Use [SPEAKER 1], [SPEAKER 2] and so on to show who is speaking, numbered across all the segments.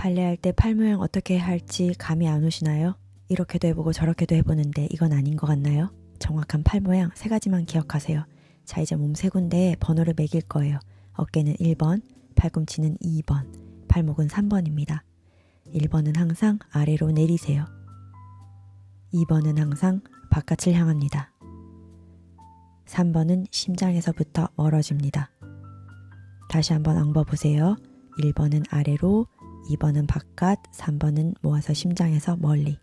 [SPEAKER 1] 발레할 때 팔 모양 어떻게 할지 감이 안 오시나요? 이렇게도 해보고 저렇게도 해보는데 이건 아닌 것 같나요? 정확한 팔 모양 세 가지만 기억하세요. 자, 이제 몸 세 군데에 번호를 매길 거예요. 어깨는 1번, 팔꿈치는 2번, 발목은 3번입니다. 1번은 항상 아래로 내리세요. 2번은 항상 바깥을 향합니다. 3번은 심장에서부터 멀어집니다. 다시 한번 엉버 보세요. 1번은 아래로, 2번은 바깥, 3번은 모아서 심장에서 멀리.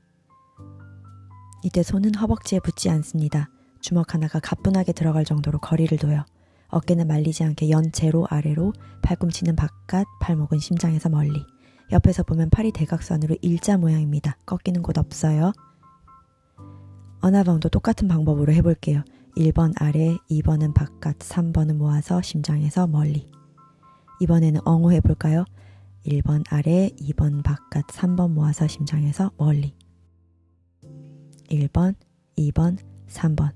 [SPEAKER 1] 이때 손은 허벅지에 붙지 않습니다. 주먹 하나가 가뿐하게 들어갈 정도로 거리를 둬요. 어깨는 말리지 않게 연체로 아래로, 팔꿈치는 바깥, 발목은 심장에서 멀리. 옆에서 보면 팔이 대각선으로 일자 모양입니다. 꺾이는 곳 없어요. 어나방도 똑같은 방법으로 해볼게요. 1번 아래, 2번은 바깥, 3번은 모아서 심장에서 멀리. 이번에는 엉호 해볼까요? 1번 아래, 2번 바깥, 3번 모아서 심장에서 멀리. 1번, 2번, 3번.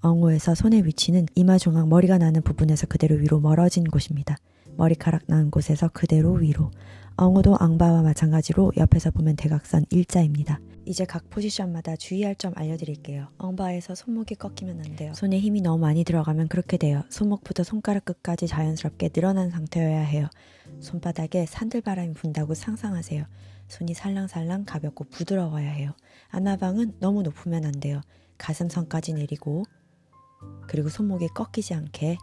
[SPEAKER 1] 엉호에서 손의 위치는 이마 중앙 머리가 나는 부분에서 그대로 위로 멀어진 곳입니다. 머리카락 나는 곳에서 그대로 위로. 엉호도 앙바와 마찬가지로 옆에서 보면 대각선 일자입니다. 이제 각 포지션마다 주의할 점 알려드릴게요. 엉바에서 손목이 꺾이면 안 돼요. 손에 힘이 너무 많이 들어가면 그렇게 돼요. 손목부터 손가락 끝까지 자연스럽게 늘어난 상태여야 해요. 손바닥에 산들바람이 분다고 상상하세요. 손이 살랑살랑 가볍고 부드러워야 해요. 아나방은 너무 높으면 안 돼요. 가슴선까지 내리고 그리고 손목이 꺾이지 않게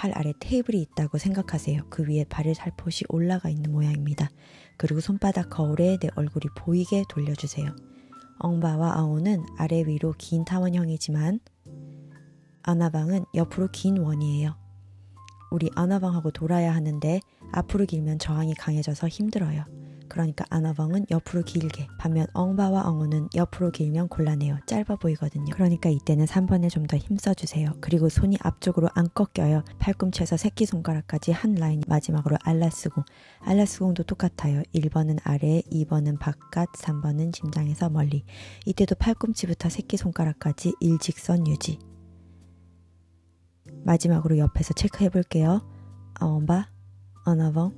[SPEAKER 1] 팔 아래 테이블이 있다고 생각하세요. 그 위에 발을 살포시 올라가 있는 모양입니다. 그리고 손바닥 거울에 내 얼굴이 보이게 돌려주세요. 엉바와 아오는 아래 위로 긴 타원형이지만 아나방은 옆으로 긴 원이에요. 우리 아나방하고 돌아야 하는데 앞으로 길면 저항이 강해져서 힘들어요. 그러니까 아나방은 옆으로 길게 반면 엉바와 엉우는 옆으로 길면 곤란해요. 짧아 보이거든요. 그러니까 이때는 3번에 좀 더 힘써주세요. 그리고 손이 앞쪽으로 안 꺾여요. 팔꿈치에서 새끼손가락까지 한 라인 마지막으로 알라스공. 알라스공도 똑같아요. 1번은 아래, 2번은 바깥, 3번은 심장에서 멀리. 이때도 팔꿈치부터 새끼손가락까지 일직선 유지. 마지막으로 옆에서 체크해 볼게요. 엉바, 어나벙,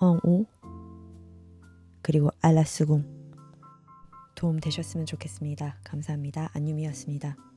[SPEAKER 1] 엉우, 그리고 알라스궁 도움 되셨으면 좋겠습니다. 감사합니다. 안유미였습니다.